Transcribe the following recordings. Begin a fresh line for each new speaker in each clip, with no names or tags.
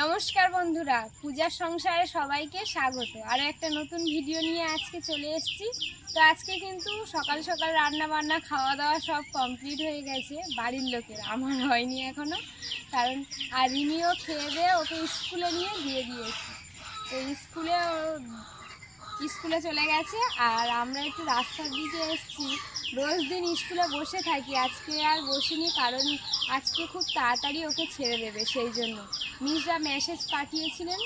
নমস্কার বন্ধুরা, পূজার সংসারে সবাইকে স্বাগত। আর একটা নতুন ভিডিও নিয়ে আজকে চলে এসেছি। তো আজকে কিন্তু সকাল সকাল রান্না বান্না খাওয়া দাওয়া সব কমপ্লিট হয়ে গেছে, বাড়ির লোকের। আমার হয়নি এখনও কারণ আর ইনিও খেয়ে দিয়ে ওকে স্কুলে নিয়ে দিয়ে দিয়েছি। তো স্কুলে স্কুলে চলে গেছে আর আমরা একটু রাস্তার দিকে এসেছি। রোজ দিন স্কুলে বসে থাকি। আজকে আর বসিনি কারণ আজকে খুব তাড়াতাড়ি ওকে ছেড়ে দেবে সেই জন্য। মিসরা মেসেজ পাঠিয়েছিলেন।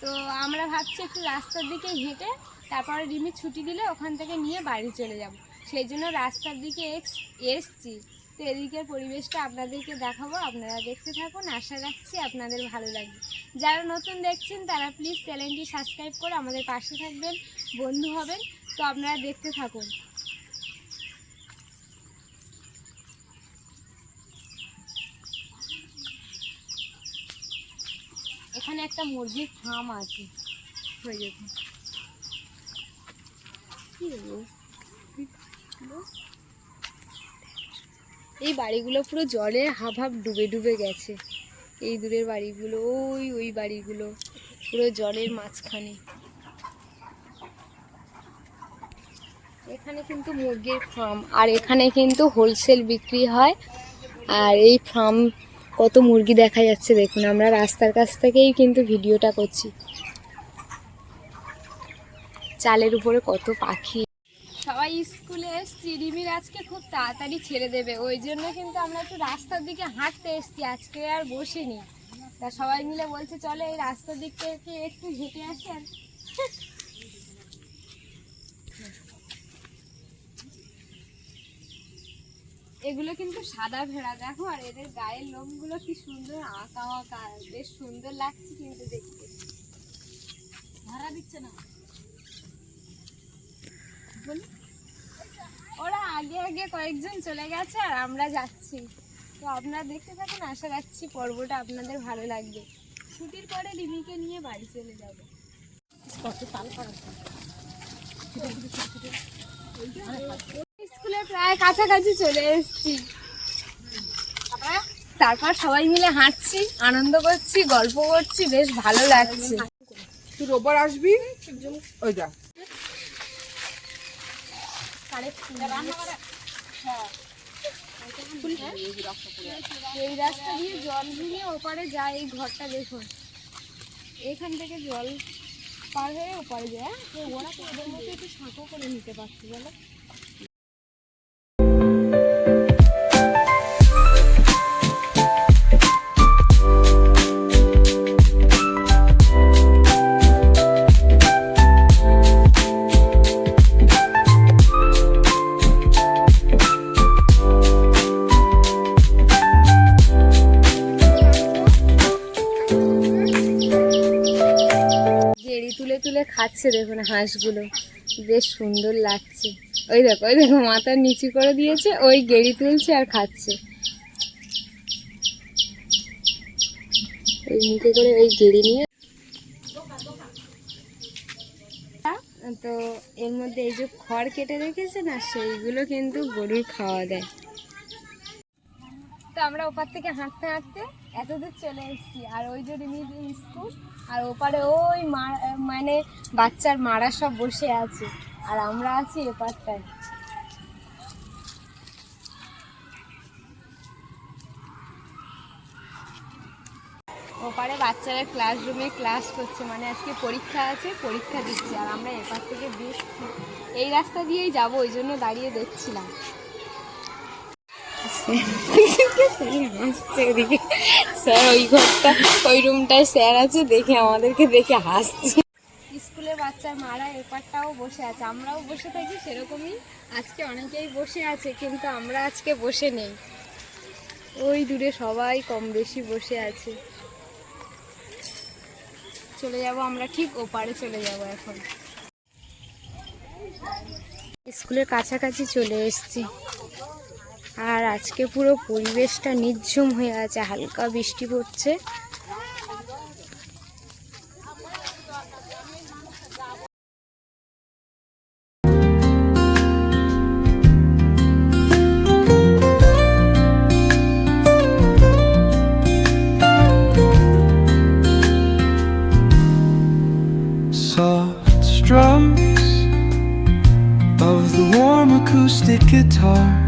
তো আমরা ভাবছি একটু রাস্তার দিকে হেঁটে তারপরে রিমি ছুটি দিলে ওখান থেকে নিয়ে বাড়ি চলে যাব। সেই জন্য রাস্তার দিকে এস- এসছি। তো এদিকের পরিবেশটা আপনাদেরকে দেখাবো। আপনারা দেখতে থাকুন। আশা রাখছি আপনাদের ভালো লাগবে। যারা নতুন দেখছেন, তারা প্লিজ চ্যানেলটি সাবস্ক্রাইব করে আমাদের পাশে থাকবেন। বন্ধু হবেন, তো আপনারা দেখতে থাকুন। এখানে একটা মুরগির ফার্ম আছে? এই বাড়িগুলো পুরো জলে হাফ হাফ ডুবে ডুবে গেছে। এই দূরের বাড়িগুলো, ওই ওই বাড়িগুলো, পুরো জলের মাঝখানে। এখানে কিন্তু মুরগির ফার্ম আর এখানে কিন্তু হোলসেল বিক্রি হয়। আর এই ফার্ম কত মুরগি দেখা যাচ্ছে দেখুন, আমরা রাস্তার কাছ থেকেই কিন্তু ভিডিওটা করছি। চালের উপরে কত পাখি। সবাই স্কুলে এসছি আজকে খুব তাড়াতাড়ি ছেড়ে দেবে, ওই জন্য কিন্তু আমরা একটু রাস্তার দিকে হাঁটতে এসছি, আজকে আর বসিনি। তা সবাই মিলে বলছে, চলে এই রাস্তার দিক থেকে একটু হেঁটে আসি এগুলো কিন্তু সাদা ভেড়া দেখো আর এদের গায়ের লোমগুলো কি সুন্দর আঁকা আঁকা বেশ সুন্দর লাগছে কিন্তু দেখতে ভাড়া দিচ্ছে না ওরা আগে আগে কয়েকজন চলে গেছে আর আমরা যাচ্ছি তো আপনারা দেখতে থাকুন আশা রাখছি পর্বটা আপনাদের ভালো লাগবে ছুটির পরে রিমিকে নিয়ে বাড়ি চলে যাবে প্রায় কাছাকাছি চলে এসেছি। তারপর সবাই মিলে হাঁটছি আনন্দ করছি গল্প করছি বেশ ভালো লাগছে।
তুই রোববার আসবি? ওই যা।
এই রাস্তা দিয়ে জল ভেঙে ওপারে যায় এই ঘরটা দেখুন। এখান থেকে জল পার হয়ে ওপারে যায়। তো ওরা তো ওদের মধ্যে একটু সাঁকো করে নিতে পারছে বলো। খাচ্ছে দেখুন হাঁসগুলো। বেশ সুন্দর লাগছে। ওই দেখো ওই দেখো, মাথা নিচু করে দিয়েছে, ওই গেড়ি তুলছে আর খাচ্ছে। ওই মুখে করে ওই গেড়ি নিয়ে তো এর মধ্যে এই যে খড় কেটে রেখেছে না, সেইগুলো কিন্তু গরুর খাওয়া দেয়। তো আমরা ওপার থেকে হাঁটতে হাঁটতে এত দূর চলে এসেছি। আর ওই যে রিমির স্কুল আর ওপারে ওই মানে বাচ্চার মারা সব বসে আছে। আর আমরা আছি এপারটায়। ওপারে বাচ্চারা ক্লাসরুমে ক্লাস করছে মানে আজকে পরীক্ষা আছে, পরীক্ষা দিচ্ছে। আর আমরা এপার থেকে বেশ এই রাস্তা দিয়েই যাব, ওই জন্য দাঁড়িয়ে দেখছিলাম। স্যার, ওই ঘরটা, ওই রুমটায় স্যার আছে, দেখে আমাদেরকে দেখে হাসছে। স্কুলে বাচ্চার মারা এপারটাও বসে আছে, আমরাও বসে থাকি সেরকমই। আজকে অনেকেই বসে আছে, কিন্তু আমরা আজকে বসে নেই। ওই দূরে সবাই কম বেশি বসে আছে। চলে যাব আমরা ঠিক ওপারে চলে যাব এখন। স্কুলের কাছাকাছি চলে এসেছি। আর আজকে পুরো পরিবেশটা নির্ঝুম হয়ে আছে হালকা বৃষ্টি পড়ছে। Acoustic guitar.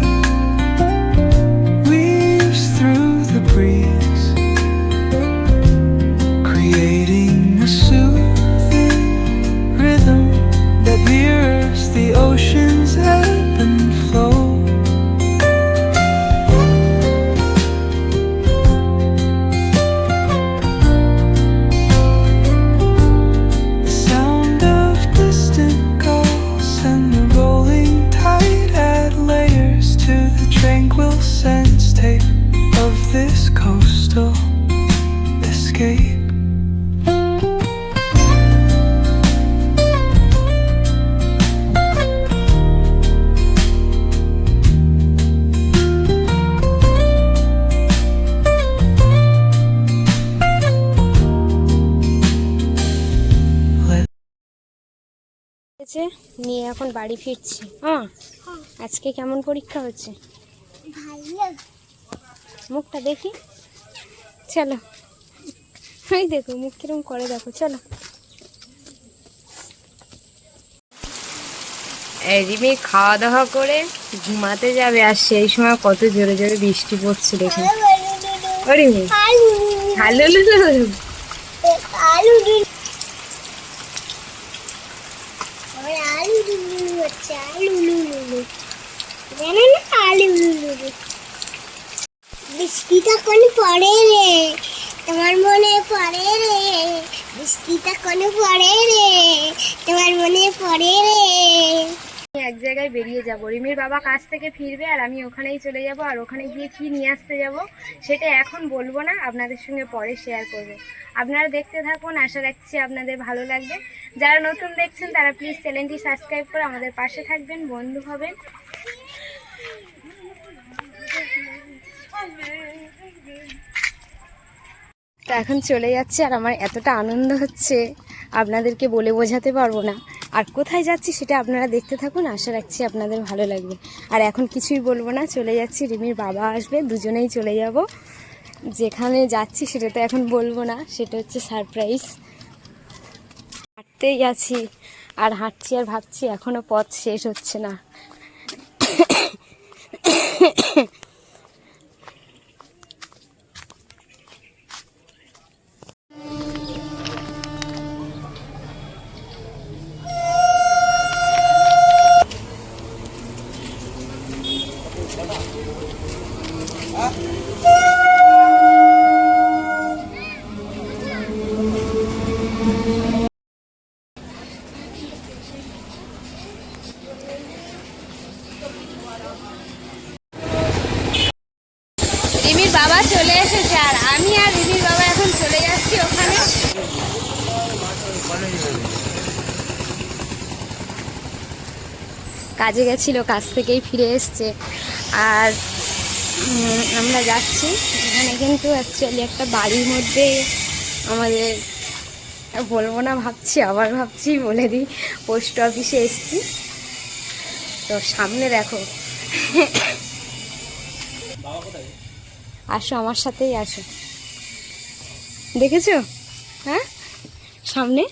হয়েছে নিয়ে এখন বাড়ি ফিরছি। হ্যাঁ আজকে কেমন পরীক্ষা হচ্ছে মুখটা দেখি। চলো। ওই দেখো মুখ কিরম করে দেখো চলো। এই রিমি খাওয়া দাওয়া করে ঘুমাতে যাবে আর সেই সময় কত জোরে জোরে বৃষ্টি পড়ছে দেখুন। রিমি। হ্যালো লুলু
আলু ডিম আমার আলু লুলু হচ্ছে আলু লুলু জানে না আলু লুলু বৃষ্টি কোন পড়ে রে, তোমার মনে পড়ে রে। বৃষ্টি কোন পড়ে রে, তোমার মনে পড়ে রে।
এক জায়গায় বেরিয়ে যাব। রিমির বাবা কাজ থেকে ফিরবে আর আমি ওখানেই চলে যাব আর ওখানে গিয়ে কি নিয়ে আসতে যাব সেটা এখন বলব না, আপনাদের সঙ্গে পরে শেয়ার করব। আপনারা দেখতে থাকুন, আশা রাখছি আপনাদের ভালো লাগবে। যারা নতুন দেখছেন, তারা প্লিজ চ্যানেলটি সাবস্ক্রাইব করে আমাদের পাশে থাকবেন, বন্ধু হবেন। তো এখন চলে যাচ্ছে আর আমার এতটা আনন্দ হচ্ছে। আপনাদেরকে বলে বোঝাতে পারব না। আর কোথায় যাচ্ছি সেটা আপনারা দেখতে থাকুন, আশা রাখছি আপনাদের ভালো লাগবে। আর এখন কিছুই বলব না, চলে যাচ্ছি, রিমির বাবা আসবে, দুজনেই চলে যাব। যেখানে যাচ্ছি সেটা তো এখন বলব না, সেটা হচ্ছে সারপ্রাইজ। হাঁটতেই আছি, আর হাঁটছি আর ভাবছি এখনও পথ শেষ হচ্ছে না। কাজে গেছিল, কাজ থেকেই ফিরে এসছে। আর আমরা যাচ্ছি। এখানে কিন্তু অ্যাকচুয়ালি একটা বাড়ির মধ্যে আমাদের, বলব না ভাবছি, আবার ভাবছি বলে দিই পোস্ট অফিসে এসছি। তো সামনে দেখো। আসো আমার সাথেই আসো। দেখেছ? হ্যাঁ? সামনে?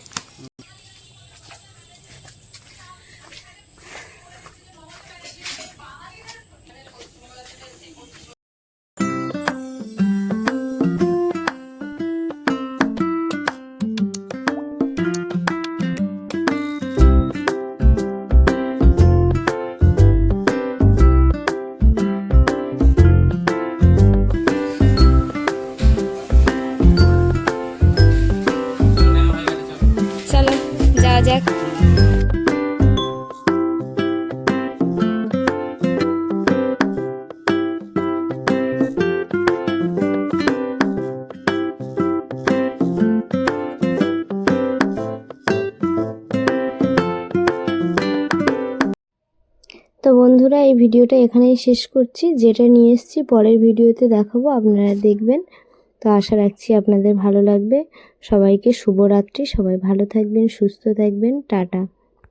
বন্ধুরা, এই ভিডিওটা এখানেই শেষ করছি। যেটা নিয়ে এসছি, পরের ভিডিওতে দেখাবো, আপনারা দেখবেন। তো আশা রাখছি আপনাদের ভালো লাগবে। সবাইকে শুভরাত্রি। সবাই ভালো থাকবেন, সুস্থ থাকবেন। টাটা।